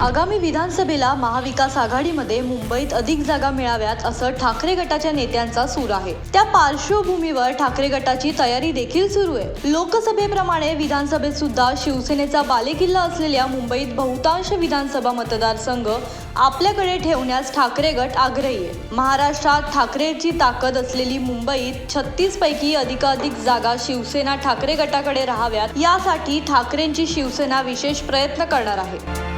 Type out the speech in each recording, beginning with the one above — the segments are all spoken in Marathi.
आगामी विधानसभेला महाविकास आघाडीमध्ये मुंबईत अधिक जागा मिळाव्यात असं ठाकरे गटाच्या नेत्यांचा सूर आहे. त्या पार्श्वभूमीवर ठाकरे गटाची तयारी देखील सुरू आहे. लोकसभेप्रमाणे विधानसभेत सुद्धा शिवसेनेचा बालेकिल्ला असलेल्या मुंबईत बहुतांश विधानसभा मतदारसंघ आपल्याकडे ठेवण्यास ठाकरे गट आग्रही आहे. महाराष्ट्रात ठाकरेची ताकद असलेली मुंबईत छत्तीस पैकी अधिकाधिक जागा शिवसेना ठाकरे गटाकडे राहाव्यात यासाठी ठाकरेंची शिवसेना विशेष प्रयत्न करणार आहे.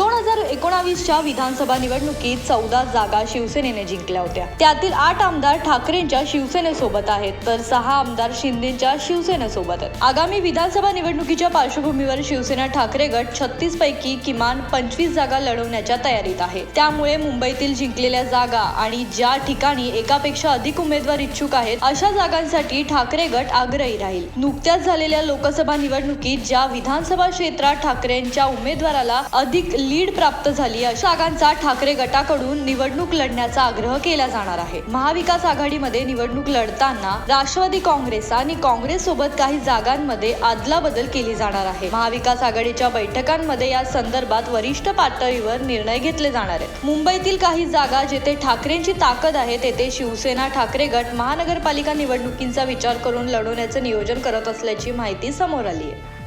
दोन हजार एकोणावीसच्या विधानसभा निवडणुकीत चौदा जागा शिवसेनेने जिंकल्या होत्या. त्यातील आठ आमदार ठाकरेंच्या शिवसेनेसोबत आहेत तर सहा आमदार शिंदेच्या शिवसेनेसोबत आहेत. आगामी विधानसभा निवडणुकीच्या पार्श्वभूमीवर शिवसेना ठाकरे गट छत्तीस पैकी किमान पंचवीस जागा लढवण्याच्या तयारीत आहे. त्यामुळे मुंबईतील जिंकलेल्या जागा आणि ज्या ठिकाणी एकापेक्षा अधिक उमेदवार इच्छुक आहेत अशा जागांसाठी ठाकरे गट आग्रही राहील. नुकत्याच झालेल्या लोकसभा निवडणुकीत ज्या विधानसभा क्षेत्रात ठाकरेंच्या उमेदवाराला अधिक लीड प्राप्त झाली अशा जागांचा ठाकरे गटाकडून निवडणूक लढण्याचा आग्रह केला जाणार आहे. महाविकास आघाडीमध्ये निवडणूक लढताना राष्ट्रवादी काँग्रेस आणि काँग्रेस सोबत काही जागांमध्ये आदलाबदल केली जाणार आहे. महाविकास आघाडीच्या बैठकांमध्ये या संदर्भात वरिष्ठ पातळीवर निर्णय घेतले जाणार आहेत. मुंबईतील काही जागा जेथे ठाकरेंची ताकद आहे तेथे शिवसेना ठाकरे गट महानगरपालिका निवडणुकींचा विचार करून लढवण्याचे नियोजन करत असल्याची माहिती समोर आली आहे.